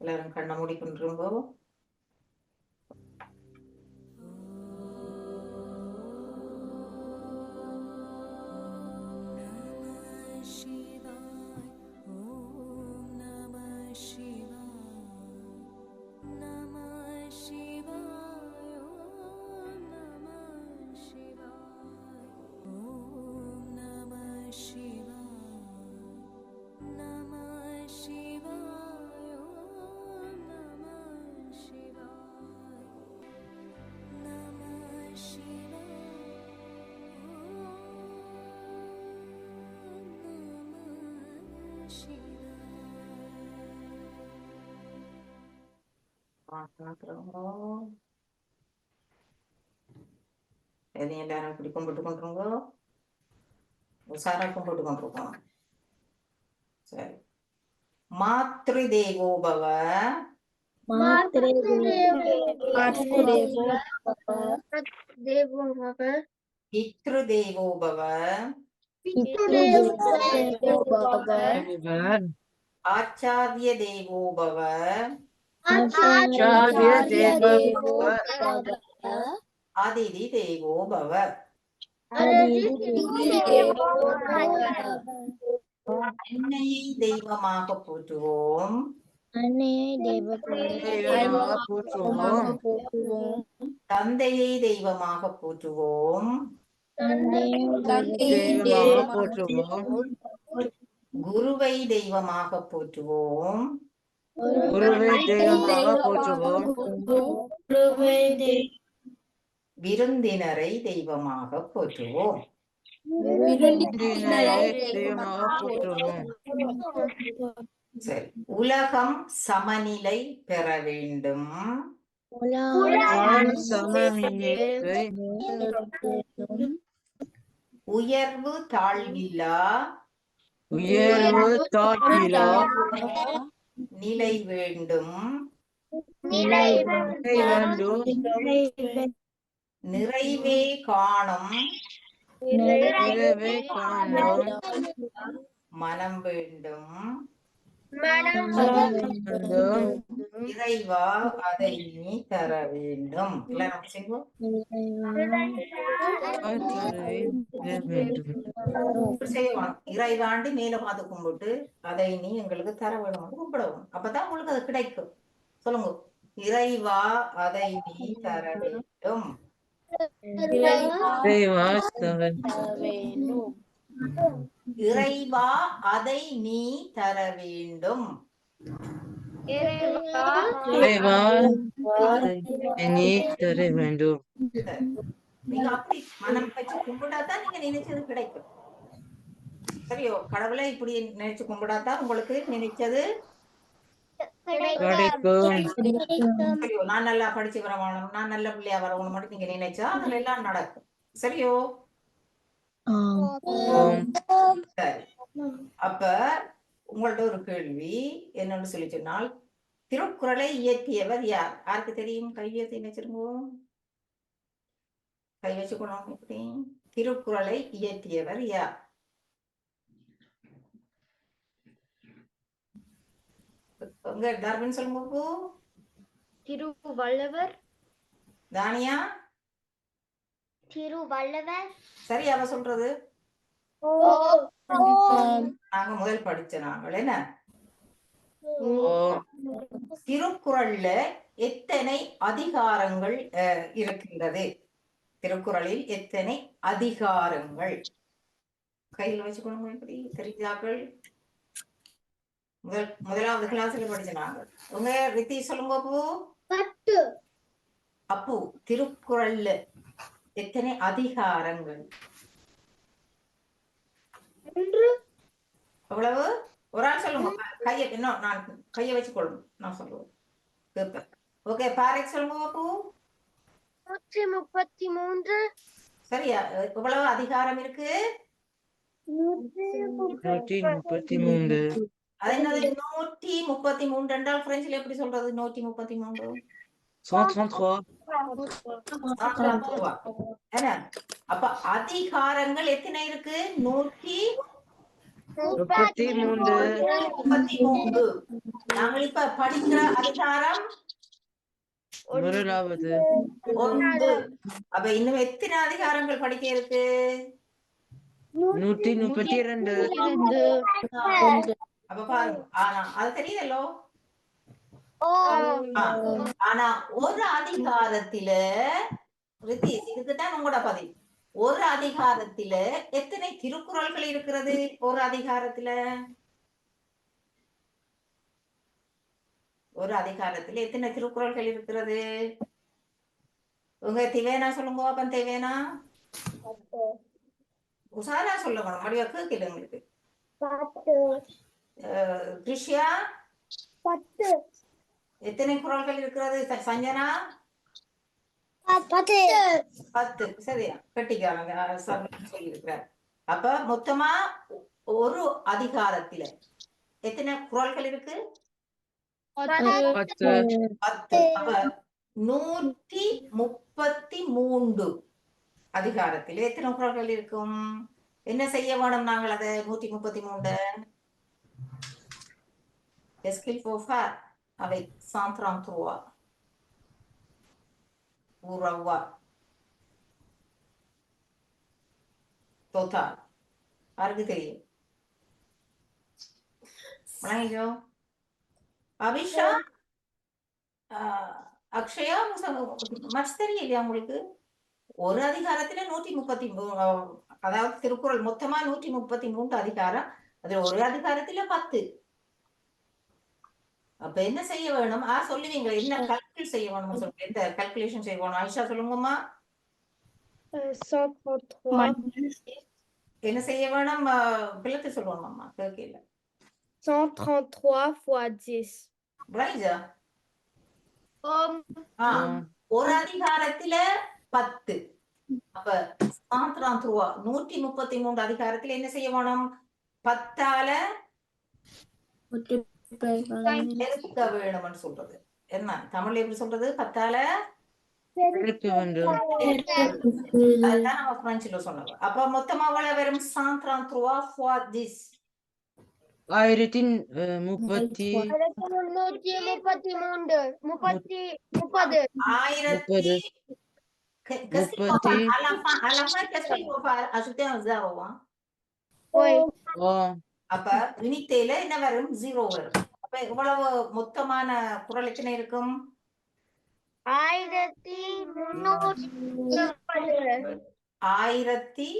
எல்லாரும் கண்ணை மூடிக்கொண்டிருங்கோ எதையும் எல்லாரும் இப்படி கும்பிட்டு கொண்டுருங்க. உசாரா கும்பிட்டு கொண்டிருக்கோம். சரி. மாத்ரி தேவோபவ ஆச்சாரிய தேவோபவ आचार्य देवो அதிதி தேவோ பவ என்னையை தெய்வமாக போற்றுவோம் தந்தையை தெய்வமாக போற்றுவோம் குருவை தெய்வமாக போற்றுவோம் குருவை தெய்வமாக போற்றுவோம் விருந்தினரை தெய்வமாக போற்றுவோம். விருந்தினரை தெய்வமாக போற்றுவோம். சரி உலகம் சமநிலை பெற வேண்டும். உயர்வு தாழ்வில்லா உயர்வு தாழ்விலா? நிலை வேண்டும். நிறைவே காணும். நிறைவே காணும். மனம் வேண்டும். இறைவா அதை நீ தர வேண்டும். செய்வோம்? வேண்டும் இறைவாண்டு மேல அது கும்பிட்டு அதை நீ எங்களுக்கு தர வேணும் கும்பிடவும் அப்பதான் உங்களுக்கு அது கிடைக்கும். சொல்லுங்க. இறைவா அதை நீ தர வேண்டும். தெய்வாஸ்தவன் இறைவா அதை நீ தர வேண்டும் தெய்வா நீ தர வேண்டும் நீங்க அப்படி மனம் வச்சு கும்பிடாதான் நீங்க நினைச்சது கிடைக்கும். சரியோ கடவுளை இப்படி நினைச்சு கும்பிடாதான் உங்களுக்கு நினைச்சது கிடைக்கும். சரியோ நான் நல்லா படிச்சு வரணும் நான் நல்ல பிள்ளையா வரணும் மட்டும் நீங்க நினைச்சா அதுல எல்லாம் நடக்கும். சரியோ? ஓம் சரி. அப்ப உங்கள்ட்ட ஒரு கேள்வி. என்னன்னு சொல்லி சொன்னால் திருக்குறளை இயற்றியவர் யார்? யாருக்கு தெரியும்? கையெழுத்து நினைச்சிருங்கோ கை வச்சுக்கணும் எப்படி? திருக்குறளை இயற்றியவர் யார்? உங்க தர்மன் சொல்லுங்க. திருவள்ளுவர். தானியா? திருவள்ளுவர். சரி அவ சொல்றது? நாங்க முதல் படிச்ச நாங்கள் என்ன? திருக்குறள்ல எத்தனை அதிகாரங்கள் இருக்கின்றது? திருக்குறளில் எத்தனை அதிகாரங்கள்? கையில் வச்சுக்கணும் எப்படி தெரிஞ்சாக்கள். முதல் முதலாவது கிளாஸ்ல படிச்ச நாங்கள். உங்க ரித்தி சொல்லுங்க அப்பு. அப்பு திருக்குறள்ல எத்தனை அதிகாரங்கள்? எவ்வளவு? ஒரு ஆள் சொல்லுங்க. க- கையை இன்னும் நான் கையை வச்சு கொள்ளும். நான் சொல்லுவேன். கேட்பேன். ஓகே பாரெக் சொல்லுங்க அப்பு நூற்றி முப்பத்தி மூன்று. சரியா? எவ்வளவு அதிகாரம் இருக்கு? நூற்றி முப்பத்தி மூன்று. அது என்னது? நூற்றி முப்பத்தி மூன்று. என்றால் பிரெஞ்சில் எப்படி சொல்றது? நூற்றி முப்பத்தி மூன்று. 133 என்ன? அப்ப அதிகாரங்கள் எத்தனை இருக்கு? நூற்றி முப்பத்தி மூன்று. முப்பத்தி மூன்று. நாங்கள் இப்ப படிக்கிற அதிகாரம் முதலாவது ஒன்று. அப்ப இன்னும் எத்தனை அதிகாரங்கள் படிக்க இருக்கு? நூற்றி முப்பத்தி இரண்டு. அப்ப பாருங்க. ஆனா அது தெரியுதல்லோ ஆனா ஒரு அதிகாரத்தில ரித்தீஷ் இதுக்குதான் உங்களோட பதில். ஒரு அதிகாரத்தில எத்தனை திருக்குறள்கள் இருக்கிறது ஒரு அதிகாரத்தில? ஒரு அதிகாரத்தில எத்தனை திருக்குறள்கள் இருக்கிறது? உங்க திவேனா சொல்லுங்க அப்பன் திவேனா? உஷாரா சொல்லுங்க மடிவா கேட்கல உங்களுக்கு. கிருஷ்யா பத்து. எத்தனை குறள்கள் இருக்கிறது? சஞ்சனா? பத்து. பத்து. சரியா? கட்டிக்காரங்க சொல்லியிருக்கிறார். அப்ப மொத்தமா ஒரு அதிகாரத்தில எத்தனை குறள்கள் இருக்கு? பத்து. நூற்றி முப்பத்தி மூன்று அதிகாரத்தில் எத்தனை குறள்கள் இருக்கும்? என்ன செய்ய வேணும் நாங்கள் அதை? நூற்றி முப்பத்தி மூன்று. எஸ்கில் போஃபார் அவை சாந்திராம் துருவா ஊரவ்வா total. யாருக்கு தெரியும் வணங்கிக்கோ அபிஷா ஆஹ், அக்ஷயா மச் தெரியலையா உங்களுக்கு ஒரு அதிகாரத்துல நூற்றி முப்பத்தி மூ- ஆஹ், அதாவது திருக்குறள் மொத்தமா நூற்றி முப்பத்தி மூன்று அதிகாரம் அதுல ஒரு அதிகாரத்துல பத்து அப்ப என்ன செய்ய வேணும்? ஆ சொல்லுவீங்க என்ன கல்குலேட் செய்ய வேணும் சொல்லுங்க. எந்த கல்குலேஷன் செய்ய வேணும்? ஆயிஷா சொல்லுங்கம்மா. என்ன செய்ய வேணும்? பிள்ளைக்கு சொல்லணும்மா கேட்கல. 133 fois 10. பிரைஜா ஒரு அதிகாரத்துல பத்து. அப்ப சாந்திராம் ரூபா நூற்றி முப்பத்தி மூன்று அதிகாரத்துல என்ன செய்ய வேணும்? பத்தால பெருக்க வேணும்னு சொல்றது. என்ன தமிழ்ல எப்படி சொல்றது? பத்தால? அதுதான் நம்ம பிரெஞ்சுல சொன்னது. அப்ப மொத்தமா எவ்வளவு வரும் சாந்திராம் ரூபா ஃபார் திஸ் ஆயிரத்தி முப்பத்தி மூன்று. முப்பத்தி முப்பது. ஆயிரத்தி முப்பத்தி- அப்ப யூனித்தேல என்ன வரும்? ஜீரோ வரும். அப்ப இவ்வளவு மொத்தமான குரல் எத்தனை இருக்கும்? ஆயிரத்தி ஆயிரத்தி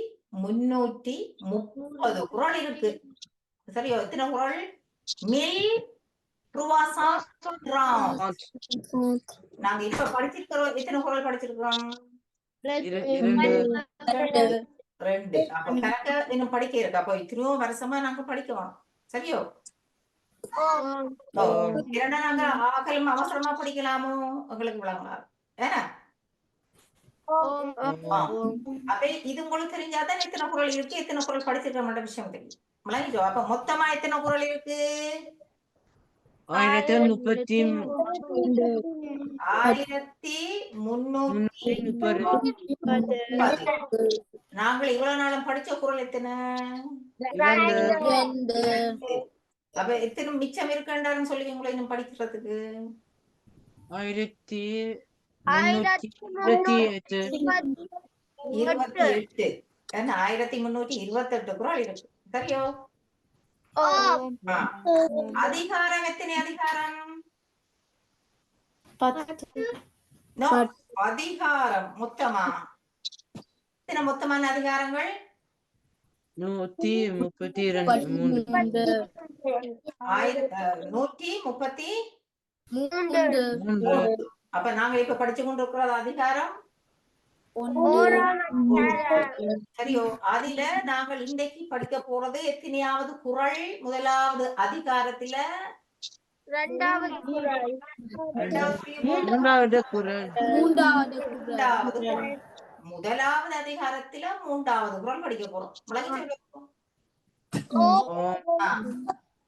முன்னூற்றி முப்பது குரல் இருக்கு. சரியோ? எத்தனை குரல்? மில். நாங்க இப்ப படிச்சிருக்கிறோம். எத்தனை குரல் படிச்சிருக்கிறோம்? ரெண்டு. அப்ப கணக்க இன்னும் படிக்க இருக்கு. அப்ப இத்தனையோ வருஷமா நாங்க படிக்கணும் சரியோ? ஓ, இரண்டா நாங்க ஆகலும் அவசரமா படிக்கலாமோ? உங்களுக்கு விளங்கலாம் ஏன்னா. அப்ப இது உங்களுக்கு தெரிஞ்சாதான் எத்தனை குரல் இருக்கு எத்தனை குரல் படிச்சிருக்க விஷயம் தெரியும். விளங்கிச்சோ அப்ப மொத்தமா எத்தனை குரல் இருக்கு? ஆயிரத்தி முப்பத்தி ஆயிரத்தி முன்னூத்தி முப்பது. நாங்கள் இவ்வளவு நாளும் படிச்ச குரல் எத்தனை? அப்ப எத்தனை மிச்சம் இருக்குன்றாருன்னு சொல்லுவீங்களா இன்னும் படிக்கிறதுக்கு? ஆயிரத்தி முன்னூத்தி இருபத்தி எட்டு. ஆயிரத்தி முன்னூத்தி இருபத்தி எட்டு குரல் இருக்கு. சரியோ? ஆ. அதிகாரம் எத்தனை அதிகாரம்? அதிகாரம் மொத்தமா? எத்தனை மொத்தமான அதிகாரங்கள்? நூத்தி முப்பத்தி இரண்டு நூற்றி முப்பத்தி மூன்று. அப்ப நாங்க இப்ப படிச்சு கொண்டிருக்கிற அதிகாரம்? சரியோ அதுல நாங்கள் இன்றைக்கு படிக்க போறது எத்தனையாவது குறள் முதலாவது அதிகாரத்துல இரண்டாவது குரல். குரல். முதலாவது அதிகாரத்துல மூன்றாவது குறள் படிக்க போறோம்.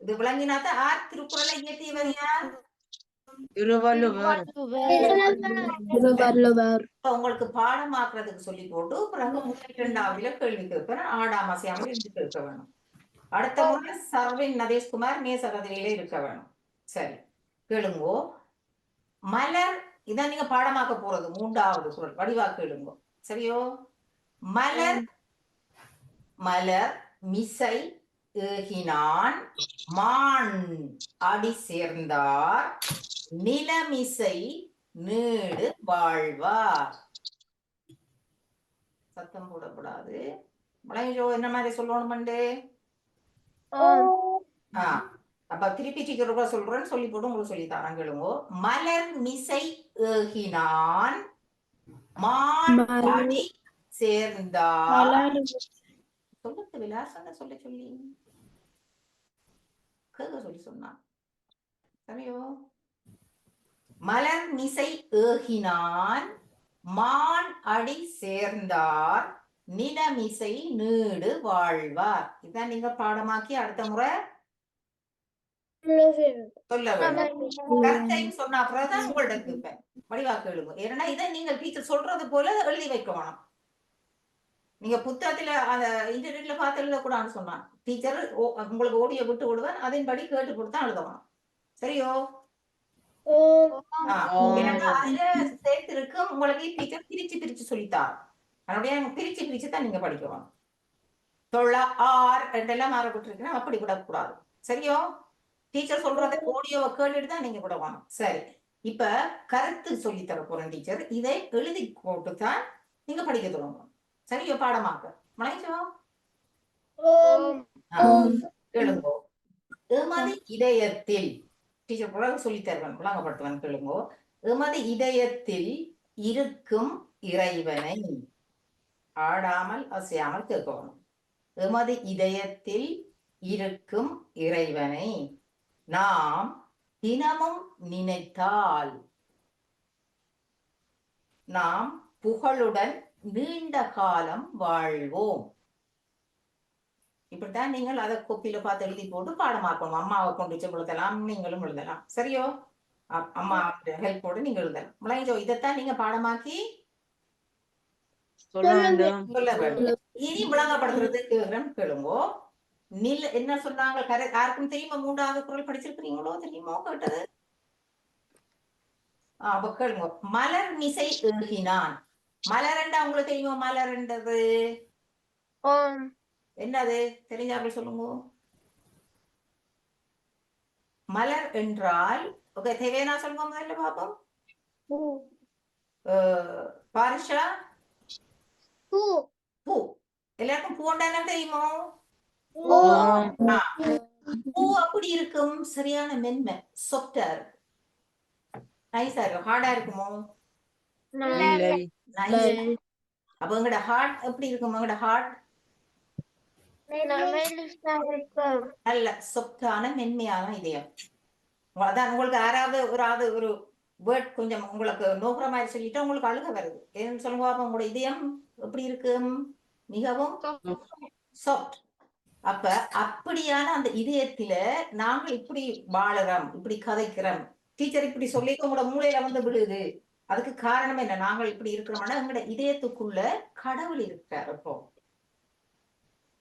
இது விளங்கினாத்த ஆர் திருக்குறளை இயற்றியவர் யார்? திருவள்ளுவர். இப்ப உங்களுக்கு பாடமாக்குறதுக்கு சொல்லி போட்டு பிறகு முதல் இரண்டாவதுல கேள்வி கேட்பேன். ஆடாம அசையாமல் இருந்து கேட்க வேணும். அடுத்த முறை சர்வின் நதேஷ்குமார் நேசரதியில இருக்க வேணும். சரி கேளுங்கோ. மலர் இதான் நீங்க பாடமாக்க போறது மூன்றாவது குரல் வடிவா கேளுங்கோ. சரியோ? மலர் மலர் மிசை ஏகினான் மான் அடி சேர்ந்தார் நிலமிசை நீடு வாழ்வார். சத்தம் போடக்கூடாது. என்ன மாதிரி சொல்லணும் மண்டே? ஆ. அப்ப திருப்பி சீக்கிரமா சொல்றேன்னு சொல்லி போட்டு உங்களுக்கு சொல்லி தரேன் கேளுங்க. மலர் மிசை ஏகினான். அடி சேர்ந்தார். சொல்லுங்க விலாசங்க சொல்ல சொல்லி. கேட்க சொல்லி சொன்னான். சரியோ? மலர் மிசை ஏகினான். மான் அடி சேர்ந்தார். நிலமிசை நீடு வாழ்வார். இதான் நீங்க பாடமாக்கி அடுத்த முறை. சொல்ல கருத்தையும் சொன்ன உங்கள்ட்ட கேட்பேன். வடிவாக்கு எழுங்க ஏன்னா இதை நீங்கள் டீச்சர் சொல்றது போல எழுதி வைக்க வேணும் நீங்க புத்தகத்துல அந்த இன்டர்நெட்ல பார்த்து எழுதக்கூடாதுன்னு சொன்னான் டீச்சர் உங்களுக்கு ஓடிய விட்டு விடுவேன் அதன்படி கேட்டு கொடுத்தா எழுதணும். சரியோ? அதுல சேர்த்து இருக்கும் உங்களுக்கு டீச்சர் பிரிச்சு பிரிச்சு சொல்லித்தார். அதனுடைய பிரிச்சு பிரிச்சு தான் நீங்க படிக்கணும். தொள்ள ஆர் ரெண்டெல்லாம் மாறப்பட்டிருக்குன்னா அப்படி விடக்கூடாது. சரியோ? டீச்சர் சொல்றதை ஆடியோவை கேட்டுட்டு தான் நீங்க விடணும் சரி. இப்ப கருத்து சொல்லி தர போறேன் டீச்சர் இதை எழுதி போட்டு தான் நீங்க படிக்க தொடங்கணும். சரியோ பாடமாக்க. மலைச்சோ கேளுங்கோ. எமது இதயத்தில் டீச்சர் பிறகு சொல்லி தருவன் விளங்கப்படுத்துவன் கேளுங்கோ. எமது இதயத்தில் இருக்கும் இறைவனை ஆடாமல் அசையாமல் கேட்கணும் எமது இதயத்தில் இருக்கும் இறைவனை நாம் தினமும் நினைத்தால் நாம் புகழுடன் நீண்ட காலம் வாழ்வோம். இப்படித்தான் நீங்கள் அதை கோப்பில பார்த்து எழுதி போட்டு பாடமாக்கணும் அம்மாவை கொண்டு வச்சு எழுதலாம் நீங்களும் எழுதலாம். சரியோ? அம்மா ஹெல்ப்போடு நீங்க எழுதலாம். முளைஞ்சோ இதைத்தான் நீங்க பாடமாக்கி? சொல்ல வேண்டும். இனி விளங்கப்படுத்துறது கேக்குறேன் கேளுங்கோ. நில் என்ன சொன்னாங்க? கரை யாருக்கும் தெரியுமா? மூன்றாவது குரல் படிச்சிருக்கிறீங்களோ? தெரியுமோ? கேட்டது ஆ, அப்ப கேளுங்க. மலர் மிசை ஏகினான். மலரண்டா உங்களுக்கு தெரியுமா? மலர்ன்றது என்னது? தெரிஞ்சார்கள் சொல்லுங்க. மலர் என்றால் ஓகே தேவையான சொல்லுங்க முதல்ல பாப்போம். பாரிஷா? பூ. எல்லாருக்கும் பூண்டா என்ன தெரியுமோ? பூ அப்படி இருக்கும். சரியான மென்மை. சாஃப்டா இருக்கும். நைஸா இருக்கும்? ஹார்டா இருக்குமோ. அப்ப எங்கட ஹார்ட் எப்படி இருக்கும்? எங்கட ஹார்ட் நல்ல சொத்தான மென்மையான இதயம். அதான் உங்களுக்கு யாராவது ஒரு ஆவது ஒரு வேர்ட் கொஞ்சம் உங்களுக்கு நோக்குற மாதிரி சொல்லிட்டா உங்களுக்கு அழுக வருது. ஏன்னு சொல்லுங்க உங்களோட இதயம் எப்படி இருக்கு மிகவும் சாஃப்ட் அப்ப அப்படியான அந்த இதயத்தில நாங்கள் இப்படி வாழறோம் இப்படி கதைக்கிறோம். டீச்சர் இப்படி சொல்லி உங்களோட மூளையில வந்து விழுது. அதுக்கு காரணம் என்ன? நாங்கள் இப்படி இருக்கிறோம்னா எங்களோட இதயத்துக்குள்ள கடவுள் இருக்கிறார் இப்போ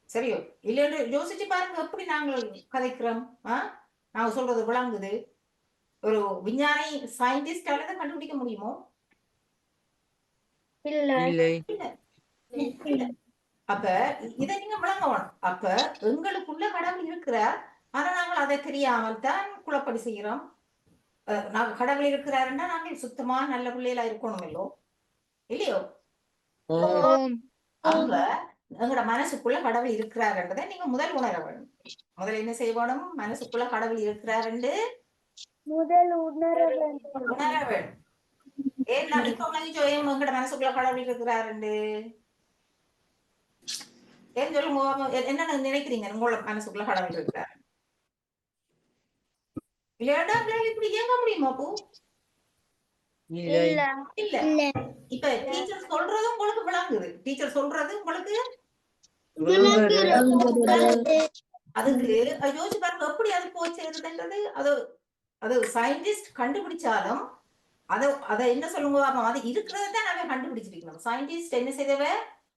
சரியோ? இல்லைன்னு யோசிச்சு பாருங்க எப்படி நாங்கள் கதைக்கிறோம்? ஆ? நாங்க சொல்றது விளங்குது. ஒரு விஞ்ஞானி சயின்டிஸ்டால தான் கண்டுபிடிக்க முடியுமோ? இல்லை. அப்ப இதை நீங்க விளங்கணும். அப்ப எங்களுக்குள்ள கடவுள் இருக்கிறார். ஆனா நாங்கள் அதை தெரியாமல் தான் குழப்படி செய்கிறோம். அஹ் நாங்க கடவுள் இருக்கிறாருன்னா நாங்கள் சுத்தமா நல்ல பிள்ளைகளா இருக்கணும் இல்லோ இல்லையோ? அப்ப எங்களோட மனசுக்குள்ள கடவுள் இருக்கிறாருன்றதை நீங்க முதல் உணர வேணும் முதல்ல என்ன செய்ய வேணும் மனசுக்குள்ள கடவுள் இருக்கிறாருன்னு முதல் உணர வேண்டும். உணர வேணும் ஏன் நான் இப்ப எங்கட மனசுக்குள்ள கடவுள் இருக்கிறாருண்டு ஏன் சொல்லுங்க எ- என்ன நினைக்கிறீங்க? உங்களோட மனசுக்குள்ள கடவுள் இருக்கிறார் இல்லையாடா பிள்ளைகள் இப்படி இயங்க முடியுமா பூ? இல்லை. இல்ல. இல்ல. இப்ப டீச்சர் சொல்றது உங்களுக்கு விளங்குது. டீச்சர் சொல்றது உங்களுக்கு அதுக்கு அது யோசிச்சு பாருங்க எப்படி அது போய் சேருதுன்றது அது அது சயின்டிஸ்ட் கண்டுபிடிச்சாலும் அதை அதை என்ன சொல்லுங்க அது இருக்கிறத தான் நாங்க கண்டுபிடிச்சிருக்கணும். சயின்டிஸ்ட் என்ன செய்தவ?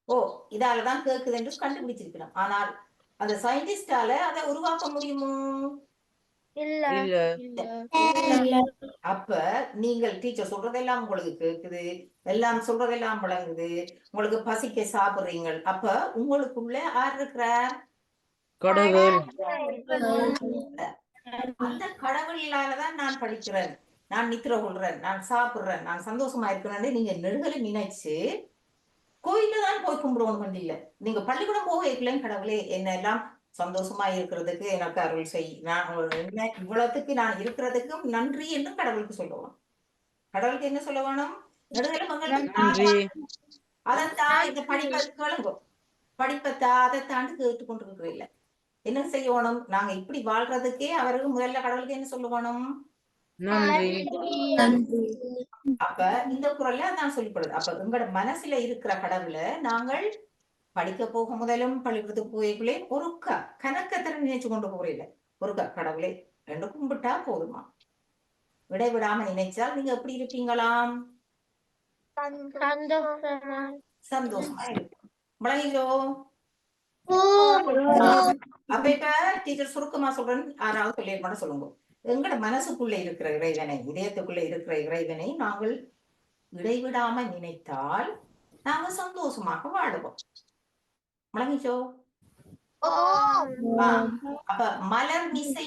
ஓ இதாலதான் கேக்குது என்று கண்டுபிடிச்சிருக்கணும். ஆனால் அந்த சயின்டிஸ்டால அதை உருவாக்க முடியுமோ? இல்ல இல்ல. அப்ப நீங்கள் டீச்சர் சொல்றதெல்லாம் உங்களுக்கு கேக்குது. எல்லாம் சொல்றதெல்லாம் விளங்குது. உங்களுக்கு பசிக்க சாப்பிடுறீங்க அப்ப உங்களுக்குள்ள யார் இருக்கிறார்? கடவுள். அந்த கடவுளாலதான் நான் படிக்கிறேன். நான் நித்திர கொள்றேன். நான் சாப்பிடுறேன். நான் சந்தோஷமா இருக்கிறேன்னு நீங்க நெடுகலை நினைச்சு கோயில்ல தான் போய் கும்பிடுவோம் கொண்டு இல்ல. நீங்க பள்ளிக்கூடம் போக இருக்கலன்னு கடவுளே என்ன எல்லாம் சந்தோஷமா இருக்கிறதுக்கு எனக்கு அருள் செய். நான் என்ன இவ்வளவுக்கு நான் இருக்கிறதுக்கும் நன்றி என்றும் கடவுளுக்கு சொல்லுவோம். கடவுளுக்கு என்ன சொல்ல வேணும்? அதைத்தான் இந்த படிப்பை கேளுங்க படிப்பத்தா அதை தாண்டி கேட்டு கொண்டு இல்ல. என்ன செய்யணும் நாங்க இப்படி வாழ்றதுக்கே அவருக்கு முதல்ல கடவுளுக்கு என்ன சொல்லுவானும் நன்றி. அப்ப இந்த குரல்ல அதான் சொல்லப்படுது அப்ப உங்களோட மனசுல இருக்கிற கடவுளை நாங்கள் படிக்க போக முதலும் பள்ளிக்கூடத்துக்கு போய்க்குள்ளே ஒரு க நினைச்சு கொண்டு போறீங்க. ஒரு க கடவுளே ரெண்டு கும்பிட்டா போதுமா? விடைவிடாம நினைச்சால் நீங்க எப்படி இருப்பீங்களாம்? சந்தோஷமா. இருக்கும். விளங்கிலோ அப்ப இப்ப டீச்சர் சுருக்கமா சொல்றேன். யாராவது சொல்லிருமான்னு சொல்லுங்க. எங்கட மனசுக்குள்ள இருக்கிற இறைவனை இதயத்துக்குள்ள இருக்கிற இறைவனை நாங்கள் இடைவிடாம நினைத்தால் நாங்க சந்தோஷமாக வாழுவோம். விளங்கிச்சோ ஆ, அப்ப மலர் மிசை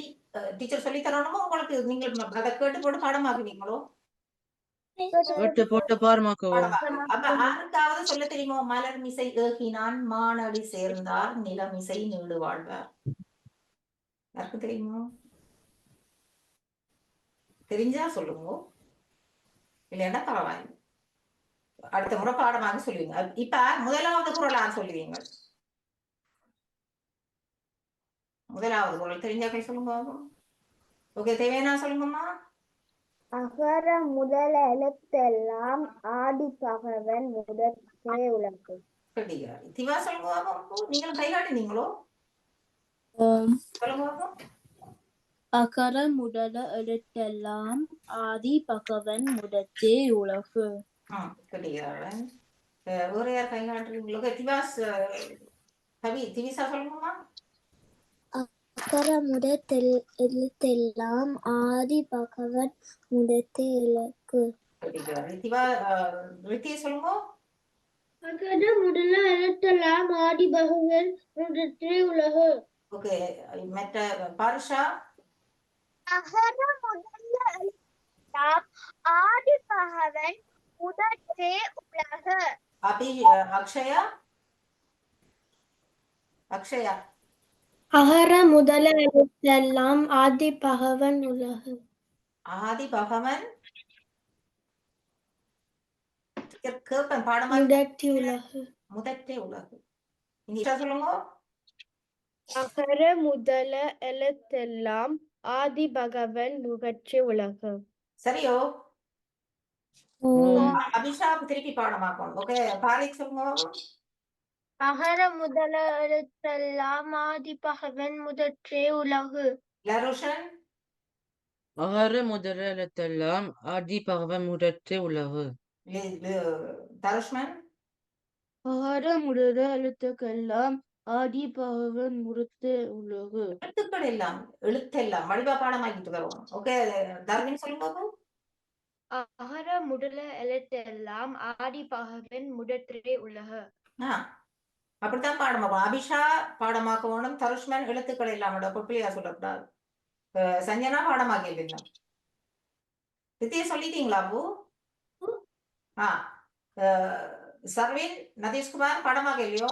டீச்சர் சொல்லி தரணுமோ உங்களுக்கு நீங்கள் அதை கேட்டு போட்டு பாடமாக்குவீங்களோ யாருக்காவது சொல்ல தெரியுமோ? மலர் மிசை ஏகினான் மானடி சேர்ந்தார் நிலமிசை நீடு வாழ்வார். யாருக்கு தெரியுமோ? தெரிஞ்சா சொல்லுங்க. இல்லைன்னா பரவாயில்லை. அடுத்த முறை பாடமாக சொல்லுவீங்க. இப்ப முதலாவது குரல் யார் சொல்லுவீங்க. முதலாவது குரல் தெரிஞ்சாக்கள் சொல்லுங்க. ஓகே தேவையானா சொல்லுங்கம்மா. அகர முதல எழுத்தெல்லாம் ஆதி பகவன் முதற்றே உலகு. திவா சொல்லுங்க. நீங்களும் கை காட்டினீங்களோ சொல்லுங்க. அகர முதல எழுத்தெல்லாம் ஆதி பகவன் முதற்றே உலகு. வேற யார் கை காட்டுறீங்களோ ஓகே திவாஸ் கவி திவிசா சொல்லுங்கம்மா. அகர முதல் எழுத்தெல்லாம் ஆதி பகவன் ரித்தியை சொல்லுங்க. அகர முதல எழுத்தெல்லாம் ஆதி பகவன் முதற்றே உலகு. ஓகே மற்ற பாருஷா. அகர முதல்ல எழுத்தெல்லாம் ஆதி பகவன் முதற்றே உலகு. அபி அக்ஷயா? அக்ஷயா? அகர முதல எழுத்தெல்லாம் ஆதி பகவன் உலகு. ஆதி பகவன் கேட்பேன் பாடமா? முதற்றி உலகு. முதற்றே உலகு. சொல்லுங்க. அகர முதல எழுத்தெல்லாம் ஆதி பகவன் முதற்றே உலகு. சரியோ? ஓம். அபிஷா திருப்பி பாடமாக்கணும் ஓகே பாரிக் சொல்லுங்க. அகர முதல எழுத்தெல்லாம் ஆதி பகவன் முதற்றே உலகு. லருஷன்? அகர முதல எழுத்தெல்லாம் ஆதி பகவன் முதற்றே உலகு தருஷ்மன் அகர முதல எழுத்துக்கெல்லாம் ஆதி பகவன் முதற்றே உலகு. எழுத்துக்கள் எல்லாம் எழுத்தெல்லாம் வடிவா பாடமாக்கிட்டு வருவோம். ஓகே தர்வின் சொல்லுங்க. அகர முதல எழுத்தெல்லாம் ஆதி பகவன் முதற்றே உலகு. ஆ அப்படித்தான் பாடமாக்கும் அபிஷா பாடமாக்கணும் தருஷ்மன் எழுத்துக்கள் இல்லாம பிள்ளையா சொல்லக்கூடாது. சஞ்சனா பாடமாக்கி இருந்தோம் தித்திய சொல்லிட்டீங்களா அப்பு ஆ சர்வின் நதீஷ்குமார் பாடமாக இல்லையோ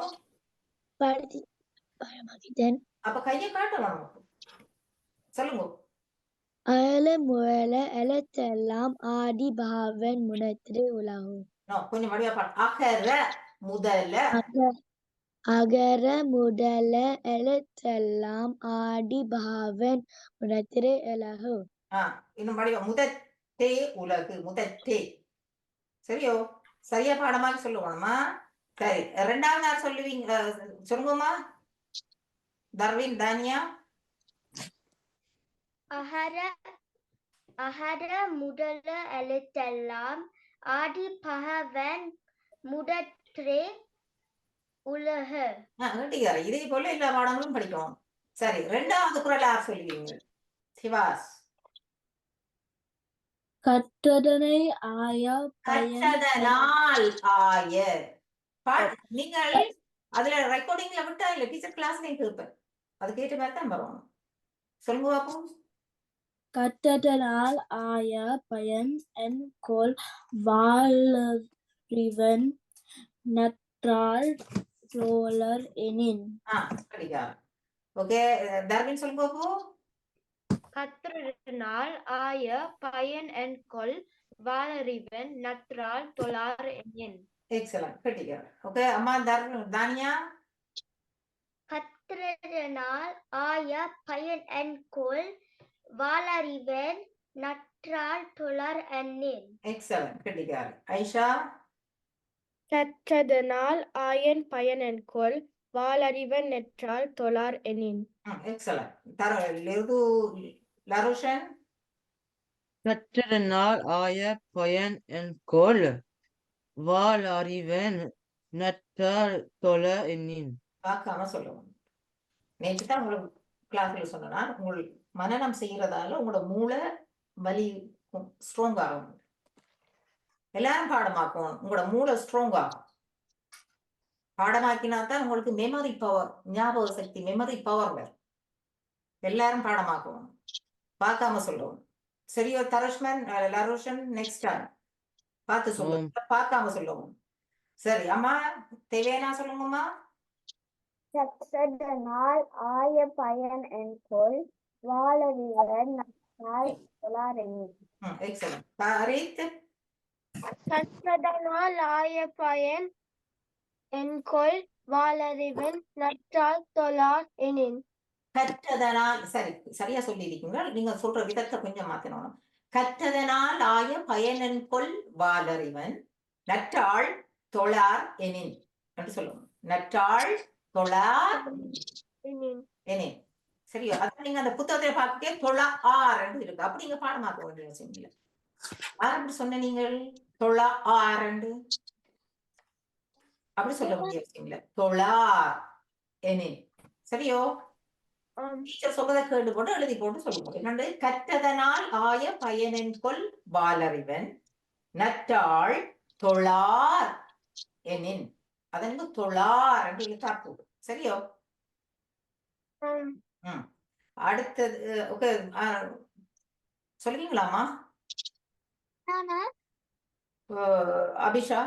அப்ப கையை காட்டணும் சொல்லுங்க. அயல முயல எழுத்தெல்லாம் ஆதி பகவன் முதற்றே உலகு நோ கொஞ்சம் வடிவா பாடு. அகர முதல. அகர முதல எழுத்தெல்லாம் ஆதி பகவன் முதற்றே உலகு இன்னும் வடிவா. முதத்தே உலகு முதத்தே. சரியோ? சரியா பாடமாக சொல்லுவோம்மா சரி ரெண்டாவது யார் சொல்லுவீங்க சொல்லுங்கம்மா தர்வின் தானியா? அகர அகர முதல எழுத்தெல்லாம் ஆதி பகவன் முதற்றே உலகு. இதே போல எல்லா பாடங்களும் படிக்கணும் சரி ரெண்டாவது குரல் யார் சொல்லுவீங்க? சிவாஸ். கற்றதனை ஆய கற்றதனால் ஆய. நீங்கள் அதுல ரெக்கார்டிங்ல விட்டா இல்ல டீச்சர் கிளாஸ்லயும் கேட்பேன். அது கேட்ட மாதிரி தான் வரணும் சொல்லுங்க பாப்போம். கற்றதனால் ஆய பயன் என் கோல் வாழறிவன் நற்றால் ரோலர் எனின். ஓகே தர்வின் சொல்லுங்க பாப்போம். கற்றதனால் ஆய பயன் என் கொல் வாளறிவன் நற்றால் தொழார் எண்ணின் கட்டிக்கா ஓகே அம்மா தர் தானியா கற்றதனால் ஆய பயன் என் கோல் வாளறிவன் நற்றால் தொழர் எண்ணின் எக்ஸலன்ட் கட்டிக்கா ஐஷா கற்றதனால் ஆயன் பயன் என் கொல் வாளறிவன் நெற்றால் தொழார் எண்ணின் எக்ஸலன்ட் தர லெது லருஷன்? கற்றதனால் ஆய பயன் என் கோல் வால் அறிவன் நற்றால் தொல எண்ணின். பார்க்காம சொல்லணும் நேற்று தான் உங்களுக்கு கிளாஸ்ல சொன்னா உங்கள் மனநம் செய்யறதால உங்களோட மூளை வலி ஸ்ட்ராங் ஆகும். எல்லாரும் பாடமாக்கும் உங்களோட மூளை ஸ்ட்ராங் ஆகும். பாடமாக்கினா தான் உங்களுக்கு மெமரி பவர் ஞாபக சக்தி மெமரி பவர் வரும். எல்லாரும் பாடமாக்குவோம். பார்க்காம சொல்லுவோம். சரியோ தரஷ்மன் லரோஷன் நெக்ஸ்ட் டைம் பார்த்து சொல்லுங்க பார்க்காம சொல்லணும் சரி அம்மா தேவையானா சொல்லுங்கம்மா. கற்றதனால் ஆய பயன் என் கோல் வாழறிவன் நற்றால் தொழார் எண்ணின் ம் எக்ஸலன்ட் பாரித் கற்றதனால் ஆய பயன் என் கொல் வாளறிவன் நற்றால் தொழார் எண்ணின் கற்றதனால் சரி சரியா சொல்லியிருக்கீங்க நீங்க சொல்ற விதத்தை கொஞ்சம் மாத்தணும். கற்றதனால் ஆய பயனன் கொல் வாலறிவன். நற்றாள் தொழார் எனின். என்று சொல்லணும் நற்றாள் தொழார் எனின். சரியா? அதான் நீங்க அந்த புத்தகத்தை பார்த்துட்டே தொழா ஆர் என்று இருக்கு. அப்படி நீங்க பாடமாக்க வேண்டிய அவசியம் இல்லை. ஆரண்டு சொன்ன நீங்கள்? தொழா ஆரண்டு அப்படி சொல்ல வேண்டிய அவசியம் இல்லை. தொழார் எனின். சரியோ? டீச்சர் சொல்றதை கேட்டு போட்டு எழுதி போட்டு சொல்லுங்க என்னண்டு கற்றதனால் ஆய பயனின் கொல் பாலறிவன் நற்றாள் தொழார் எனின். அதற்கு தொழார் என்று எழுத்தா போடும். சரியோ? அடுத்தது ஓகே சொல்லுவீங்களாமா அபிஷா.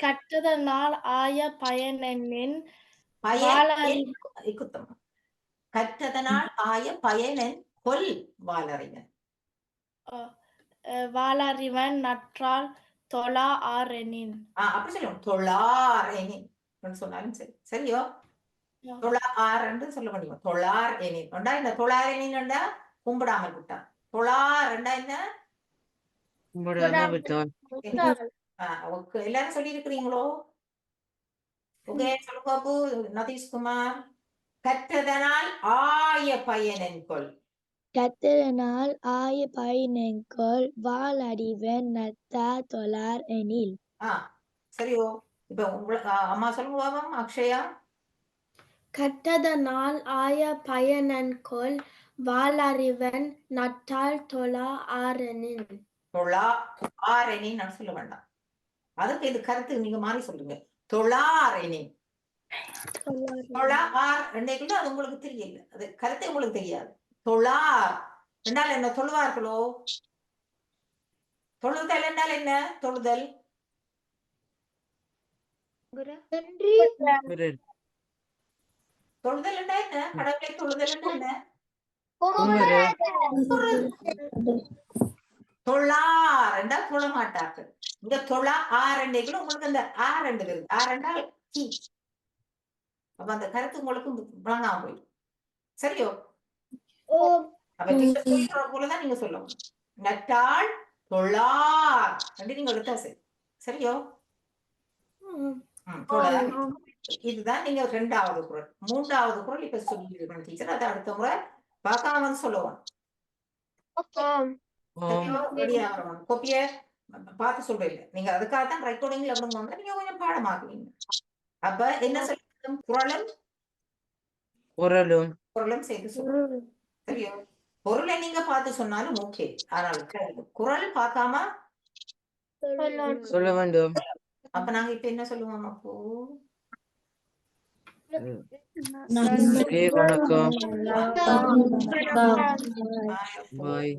கற்றதனால் ஆய பயன் எண்ணின் பயன் இக்குத்தம். கற்றதனால் ஆய பயனன் கொல் வாலறிவன் அஹ் வாளறிவன் நற்றால் தொழா ஆரெனின் ஆஹ் அப்படி சொல்லுவோம். எனின் என்று சொன்னாலும் சரி. சரியோ? ஆ. தொழார் என்று சொல்ல முடியும்? தொழார் எனின். உண்டா இந்த தொழார் எனின் கும்பிடாமல் விட்டான் தொழார் ரெண்டா என்ன? எல்லாரும் சொல்லி இருக்கிறீங்களோ ஓகே சொல்லுங்க பாப்பு நதீஷ்குமார் கற்றதனால் ஆய பயனன் கொல் கற்றதனால் ஆய பயனெங்கோல் வாழறிவன் நத்தா தொழார் எனில். ஆ சரியோ இப்ப உங்களுக்கு அம்மா சொல்லுங்க பாபம் அக்ஷயா. கற்றதனால் ஆய பயனன்கொள் வாளறிவன் நற்றால் தொழா ஆரெனின் தொழா ஆரணி நான் சொல்ல வேண்டாம். அதுக்கு இது கருத்து நீங்க மாறி சொல்லுங்க. தொழாரணி தொழா ஆர் ரெண்டைக்குள்ள அது உங்களுக்கு தெரியல. அது கருத்து உங்களுக்கு தெரியாது. தொழார். ரெண்டால் என்ன தொழுவார்களோ? தொழுதல் என்றால் என்ன? தொழுதல். தொழுதல் என்றா என்ன? கடவுளை தொழுதல் என்ன? தொழார் என்றால் தொழ மாட்டார்கள் இங்க தொழா ஆர் ரெண்டைக்குள்ள உங்களுக்கு அந்த ஆர் ரெண்டு வருது ஆர் ரெண்டால் கீ. அப்ப அந்த கருத்து உங்களுக்கு விளங்காம போயிடும். சரியோ? அப்ப சொல்ற போலதான் நீங்க சொல்லணும். நட்டாள் தொழார். அப்படி நீங்க எடுத்தா சரி. சரியோ? இதுதான் நீங்க ரெண்டாவது குரல். மூன்றாவது குரல் இப்ப சொல்லிருக்கணும் டீச்சர். அதை அடுத்த முறை பார்க்காம வந்து சொல்லுவோம். ஆம் பார்த்து சொல்றீங்க நீங்க அதுக்காக தான் ரெக்கார்டிங்ல விடுங்க நீங்க கொஞ்சம் பாடமாக்குவீங்க. அப்ப என்ன சொல்லுங்க குரலும் குரலும். பொருளும் சேர்த்து சொல்லணும் சரியோ? பொருளை நீங்க பார்த்து சொன்னாலும் ஓகே. ஆனால் குரல் பார்க்காம சொல்ல வேண்டும். அப்ப நாங்க இப்ப என்ன சொல்லுவோம் அப்போ? வணக்கம். பாய்